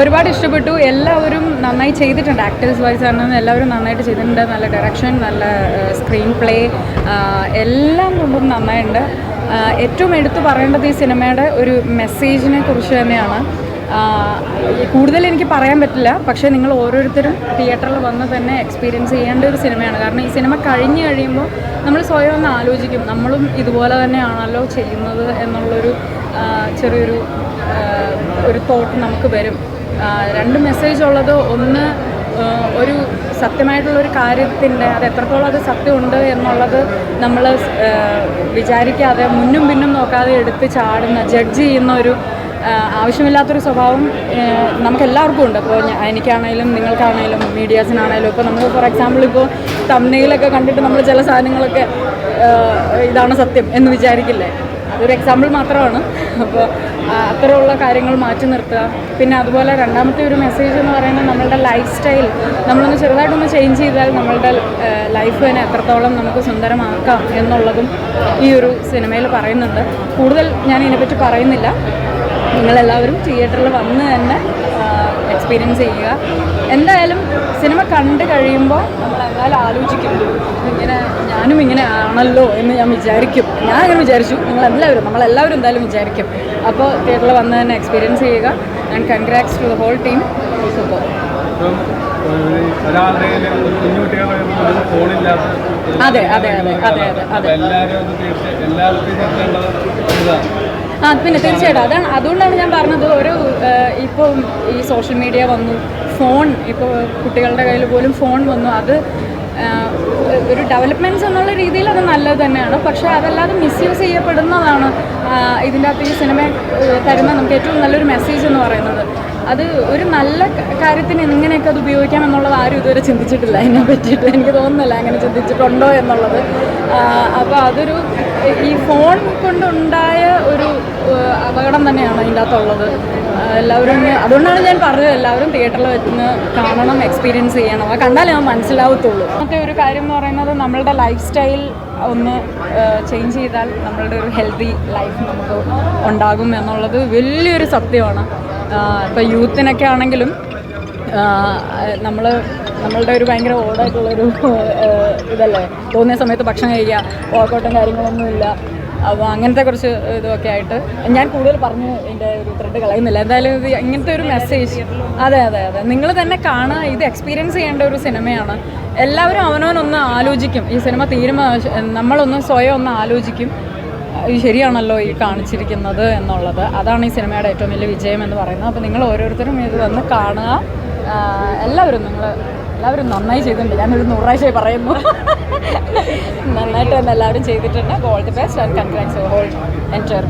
ഒരുപാട് ഇഷ്ടപ്പെട്ടു. എല്ലാവരും നന്നായി ചെയ്തിട്ടുണ്ട്. ആക്ടേഴ്സ് വൈസ് ആണെന്ന് എല്ലാവരും നന്നായിട്ട് ചെയ്തിട്ടുണ്ട്. നല്ല ഡയറക്ഷൻ നല്ല സ്ക്രീൻ പ്ലേ എല്ലാം കൊണ്ടും നന്നായിട്ടുണ്ട് ഏറ്റവും എടുത്തു പറയേണ്ടത് ഈ സിനിമയുടെ ഒരു മെസ്സേജിനെ കുറിച്ച് തന്നെയാണ്. കൂടുതൽ എനിക്ക് പറയാൻ പറ്റില്ല. പക്ഷേ നിങ്ങൾ ഓരോരുത്തരും തിയേറ്ററിൽ വന്ന് തന്നെ എക്സ്പീരിയൻസ് ചെയ്യേണ്ട ഒരു സിനിമയാണ്. കാരണം ഈ സിനിമ കഴിഞ്ഞ് കഴിയുമ്പോൾ നമ്മൾ സ്വയം ഒന്ന് ആലോചിക്കും. നമ്മളും ഇതുപോലെ തന്നെയാണല്ലോ ചെയ്യുന്നത് എന്നുള്ളൊരു ചെറിയൊരു ഒരു തോട്ട് നമുക്ക് വരും. രണ്ട് മെസ്സേജ് ഉള്ളത്. ഒന്ന് ഒരു സത്യമായിട്ടുള്ളൊരു കാര്യത്തിന്റെ അത് എത്രത്തോളം അത് സത്യമുണ്ട് എന്നുള്ളത് നമ്മൾ വിചാരിക്കാതെ മുന്നും പിന്നും നോക്കാതെ എടുത്ത് ചാടുന്ന ജഡ്ജ് ചെയ്യുന്ന ഒരു ആവശ്യമില്ലാത്തൊരു സ്വഭാവം നമുക്കെല്ലാവർക്കും ഉണ്ട്. അപ്പോൾ എനിക്കാണേലും നിങ്ങൾക്കാണേലും മീഡിയാസിനാണേലും ഇപ്പോൾ നമ്മൾ ഫോർ എക്സാമ്പിൾ ഇപ്പോൾ തമ്മിലൊക്കെ കണ്ടിട്ട് നമ്മൾ ചില സാധനങ്ങളൊക്കെ ഇതാണ് സത്യം എന്ന് വിചാരിക്കില്ലേ? അതൊരു എക്സാമ്പിൾ മാത്രമാണ്. അപ്പോൾ അത്തരമുള്ള കാര്യങ്ങൾ മാറ്റി നിർത്തുക. പിന്നെ അതുപോലെ രണ്ടാമത്തെ ഒരു മെസ്സേജ് എന്ന് പറയുന്നത് നമ്മളുടെ ലൈഫ് സ്റ്റൈൽ നമ്മളൊന്ന് ചെറുതായിട്ടൊന്ന് ചേഞ്ച് ചെയ്താൽ നമ്മളുടെ ലൈഫ് തന്നെ എത്രത്തോളം നമുക്ക് സുന്ദരമാക്കാം എന്നുള്ളതും ഈ ഒരു സിനിമയിൽ പറയുന്നുണ്ട്. കൂടുതൽ ഞാൻ ഇതിനെപ്പറ്റി പറയുന്നില്ല. നിങ്ങളെല്ലാവരും തിയേറ്ററിൽ വന്ന് തന്നെ എക്സ്പീരിയൻസ് ചെയ്യുക. എന്തായാലും സിനിമ കണ്ട് കഴിയുമ്പോൾ നമ്മൾ എന്തായാലും ആലോചിക്കും. ഇങ്ങനെ ഞാനും ഇങ്ങനെ ആണല്ലോ എന്ന് ഞാൻ വിചാരിക്കും. ഞാൻ അങ്ങനെ വിചാരിച്ചു. നിങ്ങളെല്ലാവരും നമ്മളെല്ലാവരും എന്തായാലും വിചാരിക്കും. അപ്പോൾ തിയേറ്ററിൽ വന്ന് തന്നെ എക്സ്പീരിയൻസ് ചെയ്യുക. And congrats to the whole team super ഒരാളുടെ ഫോണില്ലാത്ത അതെ അതെ അതെ അതെ അതെ അതെ. എല്ലാവരും എല്ലാവർക്കും ആ പിന്നെ തീർച്ചയായിട്ടും. അതാണ് അതുകൊണ്ടാണ് ഞാൻ പറഞ്ഞത് ഒരു ഇപ്പോൾ ഈ സോഷ്യൽ മീഡിയ വന്നു ഫോൺ ഇപ്പോൾ കുട്ടികളുടെ കയ്യിൽ പോലും ഫോൺ വന്നു. അത് ഒരു ഡെവലപ്മെന്റ്സ് എന്നുള്ള രീതിയിൽ അത് നല്ലത് തന്നെയാണ്. പക്ഷേ അതല്ലാതെ മിസ്യൂസ് ചെയ്യപ്പെടുന്നതാണ് ഇതിന്റെ അകത്ത് ഈ സിനിമ തരുന്ന നമുക്ക് ഏറ്റവും നല്ലൊരു മെസ്സേജ് എന്ന് പറയുന്നത്. അത് ഒരു നല്ല കാര്യത്തിന് എങ്ങനെയൊക്കെ അത് ഉപയോഗിക്കാം എന്നുള്ളത് ആരും ഇതുവരെ ചിന്തിച്ചിട്ടില്ല. അതിനെ പറ്റിയിട്ട് എനിക്ക് തോന്നുന്നില്ല അങ്ങനെ ചിന്തിച്ചിട്ടുണ്ടോ എന്നുള്ളത്. അപ്പോൾ അതൊരു ഈ ഫോൺ കൊണ്ടുണ്ടായ ഒരു അപകടം തന്നെയാണ് അതിന്റെ അകത്തുള്ളത്. എല്ലാവരും അതുകൊണ്ടാണ് ഞാൻ പറഞ്ഞത് എല്ലാവരും തിയേറ്ററിൽ വെച്ച് കാണണം എക്സ്പീരിയൻസ് ചെയ്യണം. അത് കണ്ടാലേ അത് മനസ്സിലാവത്തുള്ളൂ. മറ്റേ ഒരു കാര്യം എന്ന് പറയുന്നത് നമ്മളുടെ ലൈഫ് സ്റ്റൈൽ ഒന്ന് ചേഞ്ച് ചെയ്താൽ നമ്മളുടെ ഒരു ഹെൽത്തി ലൈഫ് നമുക്ക് ഉണ്ടാകും എന്നുള്ളത് വലിയൊരു സത്യമാണ്. ഇപ്പോൾ യൂത്തിനൊക്കെ ആണെങ്കിലും നമ്മൾ നമ്മളുടെ ഒരു ഭയങ്കര ഓടായിട്ടുള്ളൊരു ഇതല്ലേ? തോന്നിയ സമയത്ത് ഭക്ഷണം കഴിക്കുക വർക്കൗട്ടും കാര്യങ്ങളൊന്നുമില്ല അപ്പോൾ അങ്ങനത്തെ കുറച്ച് ഇതൊക്കെ ആയിട്ട് ഞാൻ കൂടുതൽ പറഞ്ഞു എന്റെ ഒരു ത്രെഡ് കളയുന്നില്ല. എന്തായാലും ഇത് ഇങ്ങനത്തെ ഒരു മെസ്സേജ് അതെ അതെ അതെ. നിങ്ങൾ തന്നെ കാണുക. ഇത് എക്സ്പീരിയൻസ് ചെയ്യേണ്ട ഒരു സിനിമയാണ്. എല്ലാവരും അവനവനൊന്ന് ആലോചിക്കും. ഈ സിനിമ തീരുമാനം നമ്മളൊന്ന് സ്വയം ഒന്ന് ആലോചിക്കും. ശരിയാണല്ലോ ഈ കാണിച്ചിരിക്കുന്നത് എന്നുള്ളത്. അതാണ് ഈ സിനിമയുടെ ഏറ്റവും വലിയ വിജയം എന്ന് പറയുന്നത്. അപ്പോൾ നിങ്ങൾ ഓരോരുത്തരും ഇത് വന്ന് കാണുക. എല്ലാവരും നിങ്ങൾ എല്ലാവരും നന്നായി ചെയ്തിട്ടുണ്ട്. ഞാനൊരു നൂറാഴ്ചയായി പറയുന്നു. നന്നായിട്ട് തന്നെ എല്ലാവരും ചെയ്തിട്ടുണ്ട്. All the best and congrats whole entire